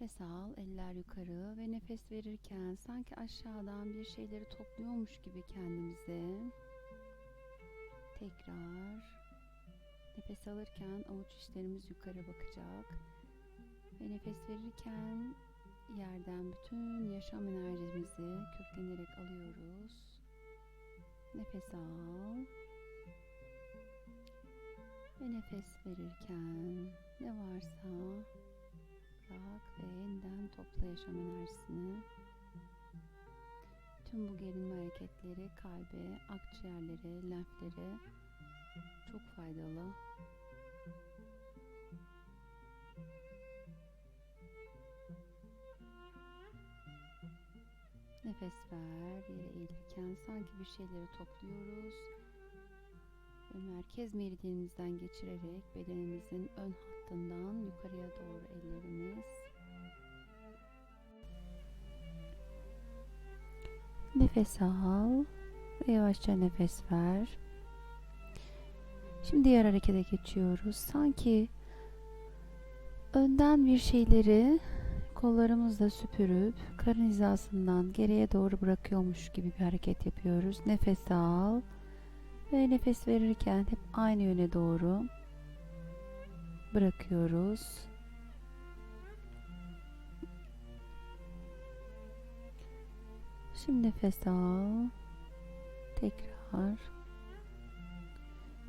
Nefes al, eller yukarı ve nefes verirken sanki aşağıdan bir şeyleri topluyormuş gibi kendimize. Tekrar. Nefes alırken avuç içlerimiz yukarı bakacak. Ve nefes verirken yerden bütün yaşam enerjimizi köklenerek alıyoruz. Nefes al. Ve nefes verirken ne varsa bırak ve yeniden topla yaşam enerjisini. Tüm bu gerilme hareketleri kalbe, akciğerlere, lenflere çok faydalı. Nefes ver, yere eğilirken sanki bir şeyleri topluyoruz ve merkez meridyenimizden geçirerek bedenimizin ön hattından yukarıya doğru ellerimiz. Nefes al ve yavaşça nefes ver. Şimdi diğer harekete geçiyoruz. Sanki önden bir şeyleri kollarımızla süpürüp karın hizasından geriye doğru bırakıyormuş gibi bir hareket yapıyoruz. Nefes al ve nefes verirken hep aynı yöne doğru bırakıyoruz. Şimdi nefes al. Tekrar.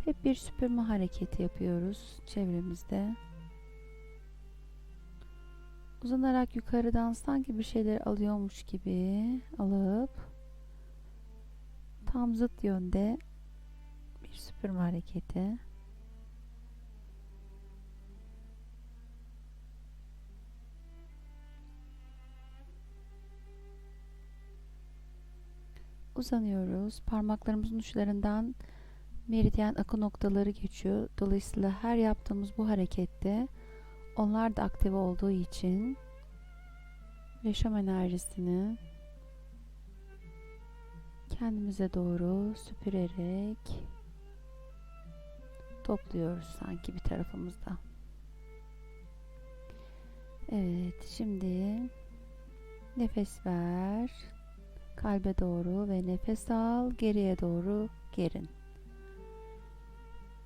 Hep bir süpürme hareketi yapıyoruz çevremizde. Uzanarak yukarıdan sanki bir şeyler alıyormuş gibi alıp tam zıt yönde süpürme hareketi. Uzanıyoruz. Parmaklarımızın uçlarından meridyen akı noktaları geçiyor. Dolayısıyla her yaptığımız bu harekette onlar da aktive olduğu için yaşam enerjisini kendimize doğru süpürerek topluyoruz sanki bir tarafımızda. Evet, şimdi nefes ver. Kalbe doğru ve nefes al, geriye doğru gerin.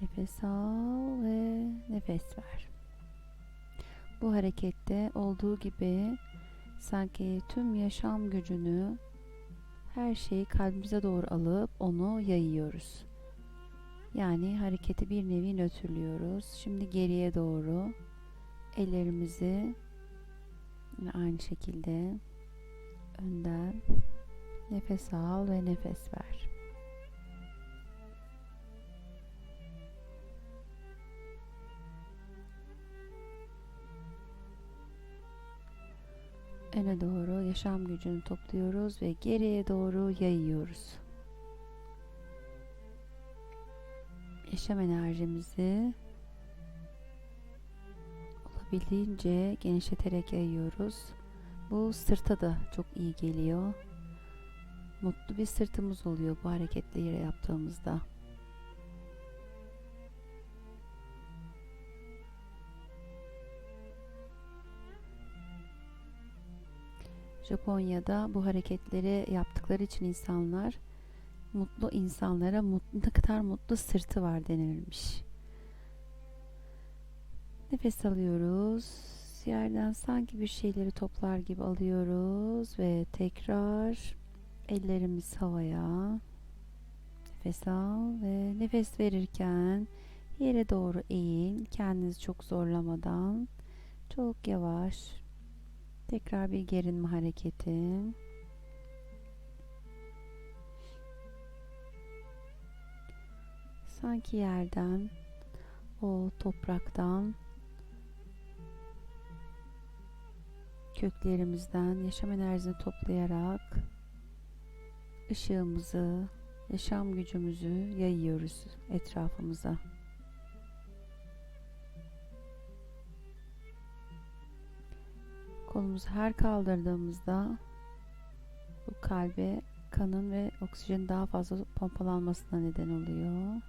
Nefes al ve nefes ver. Bu harekette olduğu gibi sanki tüm yaşam gücünü her şeyi kalbimize doğru alıp onu yayıyoruz. Yani hareketi bir nevi nötrlüyoruz. Şimdi geriye doğru ellerimizi aynı şekilde önden nefes al ve nefes ver. öne doğru yaşam gücünü topluyoruz ve geriye doğru yayıyoruz. Yaşam enerjimizi olabildiğince genişleterek yayıyoruz. Bu sırta da çok iyi geliyor. Mutlu bir sırtımız oluyor bu hareketleri yaptığımızda. Japonya'da bu hareketleri yaptıkları için insanlar mutlu insanlara mutlu, ne kadar mutlu sırtı var denilmiş. Nefes alıyoruz. Yerden sanki bir şeyleri toplar gibi alıyoruz ve tekrar ellerimiz havaya. Nefes al ve nefes verirken yere doğru eğin. Kendinizi çok zorlamadan çok yavaş Tekrar bir gerinme hareketi. Sanki yerden, o topraktan, köklerimizden yaşam enerjisini toplayarak ışığımızı, yaşam gücümüzü yayıyoruz etrafımıza. Kolumuzu her kaldırdığımızda bu kalbe kanın ve oksijenin daha fazla pompalanmasına neden oluyor.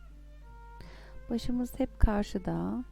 Başımız hep karşıda.